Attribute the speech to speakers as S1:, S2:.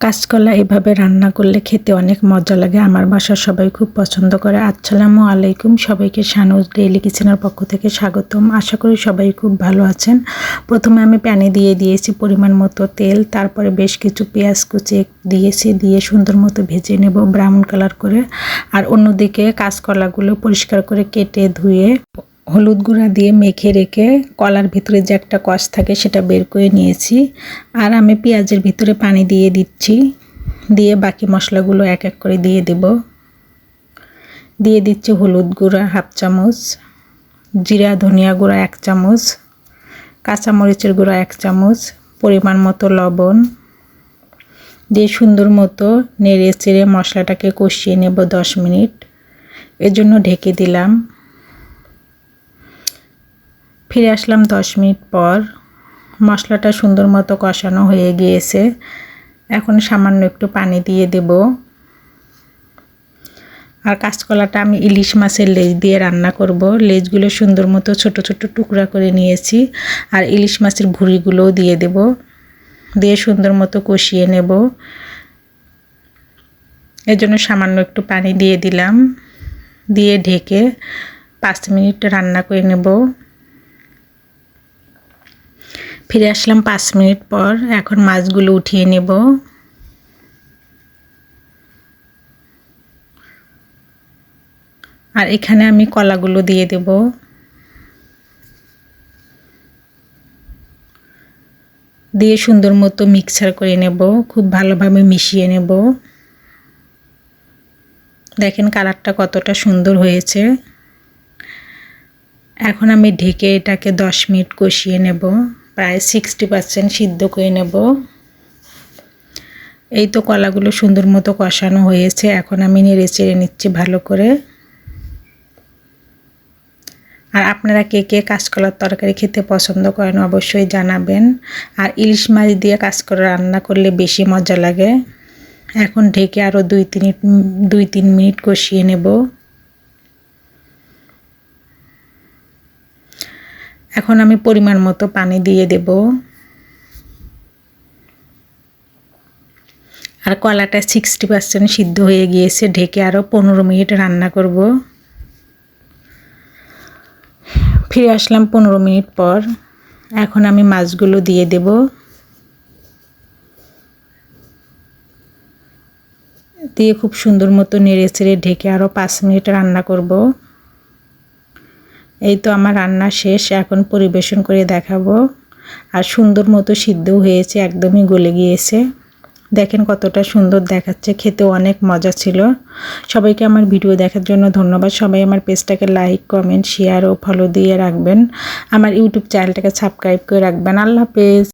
S1: কাঁচকলা এভাবে রান্না করলে খেতে অনেক মজা লাগে। আমার বাসার সবাই খুব পছন্দ করে। আসসালামু আলাইকুম। সবাইকে শানুজ ডেইলি কিচেনের পক্ষ থেকে স্বাগতম। আশা করি সবাই খুব ভালো আছেন। প্রথমে আমি প্যানে দিয়ে দিয়েছি পরিমাণ মতো তেল। তারপরে বেশ কিছু পেঁয়াজ কুচি দিয়েছি। দিয়ে সুন্দর মতো ভেজে নেব ব্রাউন কালার করে। আর অন্যদিকে কাঁচকলাগুলো পরিষ্কার করে কেটে ধুয়ে হলুদ গুঁড়া দিয়ে মেখে রেখে কলার ভিতরে যে একটা কষ থাকে সেটা বের করে নিয়েছি। আর আমি পেঁয়াজের ভিতরে পানি দিয়ে দিচ্ছি। দিয়ে বাকি মশলাগুলো এক এক করে দিয়ে দেব। দিয়ে দিচ্ছি হলুদ গুঁড়া হাফ চামচ, জিরা, ধনিয়া গুঁড়া এক চামচ, কাঁচামরিচের গুঁড়া এক চামচ, পরিমাণ মতো লবণ। দিয়ে সুন্দর মতো নেড়ে চেড়ে মশলাটাকে কষিয়ে নেব দশ মিনিট। এর জন্য ঢেকে দিলাম। ফিরে আসলাম দশ মিনিট পর। মশলাটা সুন্দর মতো কষানো হয়ে গিয়েছে। এখন সামান্য একটু পানি দিয়ে দেব। আর কাঁচকলাটা আমি ইলিশ মাছের লেজ দিয়ে রান্না করব। লেজগুলো সুন্দর মতো ছোট ছোট টুকরা করে নিয়েছি। আর ইলিশ মাছের ভুড়িগুলোও দিয়ে দেব। দিয়ে সুন্দর মতো কষিয়ে নেব। এর জন্য সামান্য একটু পানি দিয়ে দিলাম। দিয়ে ঢেকে পাঁচ মিনিট রান্না করে নেব। ফিরে আসলাম পাঁচ মিনিট পর। এখন মাছগুলো উঠিয়ে নেব। আর এখানে আমি কলাগুলো দিয়ে দেব। দিয়ে সুন্দর মতো মিক্সার করে নেব। খুব ভালোভাবে মিশিয়ে নেব। দেখেন কালারটা কতটা সুন্দর হয়েছে। এখন আমি ঢেকে এটাকে দশ মিনিট কষিয়ে নেব। প্রায় সিক্সটি পারসেন্ট সিদ্ধ করে নেব। এই তো কলাগুলো সুন্দর মতো কষানো হয়েছে। এখন আমি নেড়ে চেড়ে নিচ্ছি ভালো করে। আর আপনারা কে কে কাঁচকলার তরকারি খেতে পছন্দ করেন অবশ্যই জানাবেন। আর ইলিশ মাছ দিয়ে কাঁচকলা রান্না করলে বেশি মজা লাগে। এখন ঢেকে আরও দুই তিন দুই তিন মিনিট কষিয়ে নেব। এখন আমি পরিমাণ মতো পানি দিয়ে দেব। আর কলাটা সিক্সটি পার্সেন্ট সিদ্ধ হয়ে গিয়েছে, ঢেকে আরও পনেরো মিনিট রান্না করব। ফিরে আসলাম পনেরো মিনিট পর। এখন আমি মাছগুলো দিয়ে দেব। দিয়ে খুব সুন্দর মতো নেড়ে ছেড়ে ঢেকে আরও পাঁচ মিনিট রান্না করব। এই তো আমার রান্না শেষ, এখন পরিবেশন করে দেখাবো। আর সুন্দর মতো সিদ্ধ হয়েছে, একদমই গলে গিয়েছে। দেখেন কতটা সুন্দর দেখাচ্ছে খেতে অনেক মজা ছিল। সবাইকে আমার ভিডিও দেখার জন্য ধন্যবাদ। সবাই আমার পেজটাকে লাইক, কমেন্ট শেয়ার ও ফলো দিয়ে রাখবেন। আমার ইউটিউব চ্যানেলটাকে সাবস্ক্রাইব করে রাখবেন। আল্লাহ হাফেজ।